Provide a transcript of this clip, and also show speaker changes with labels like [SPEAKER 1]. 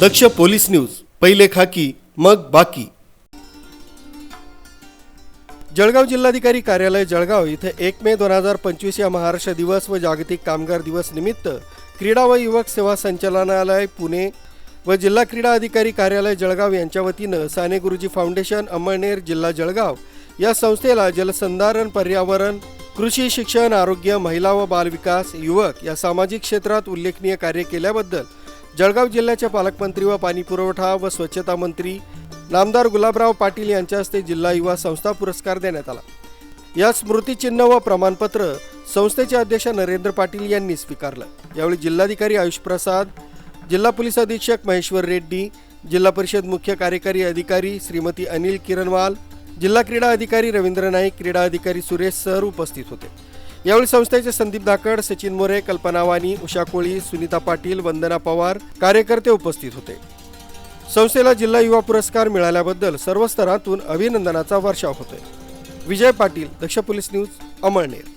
[SPEAKER 1] दक्ष police news पहिले खाकी मग बाकी. जळगाव जिल्हाधिकारी कार्यालय जळगाव इथे एक मे दोन हजार पंचवीस या महाराष्ट्र दिवस व जागतिक कामगार दिवस निमित्त क्रीडा व युवक सेवा संचालनालय पुणे व जिल्हा क्रीडा अधिकारी कार्यालय जळगाव यांच्या वतीनं साने गुरुजी फाउंडेशन अमळनेर जिल्हा जळगाव या संस्थेला जलसंधारण पर्यावरण कृषी शिक्षण आरोग्य महिला व बालविकास युवक या सामाजिक क्षेत्रात उल्लेखनीय कार्य केल्याबद्दल जळगाव जिल्ह्याचे पालकमंत्री व पाणीपुरवठा व स्वच्छता मंत्री नामदार गुलाबराव पाटील यांच्या हस्ते जिल्हा युवा संस्था पुरस्कार देण्यात आला. या स्मृतिचिन्ह व प्रमाणपत्र संस्थेचे अध्यक्ष नरेंद्र पाटील यांनी स्वीकारलं. यावेळी जिल्हाधिकारी आयुष प्रसाद जिल्हा पोलीस अधीक्षक महेश्वर रेड्डी जिल्हा परिषद मुख्य कार्यकारी अधिकारी श्रीमती अनिल किरणवाल जिल्हा क्रीडा अधिकारी रवींद्र नाईक क्रीडा अधिकारी सुरेश सर उपस्थित होते. यावेळी संस्थेचे संदीप धाकड सचिन मोरे कल्पना वानी उषा कोळी सुनीता पाटील वंदना पवार कार्यकर्ते उपस्थित होते. संस्थेला जिल्हा युवा पुरस्कार मिळाल्याबद्दल सर्व स्तरातून अभिनंदनाचा वर्षाव होतोय. Vijay Patil Daksh police news Amalner.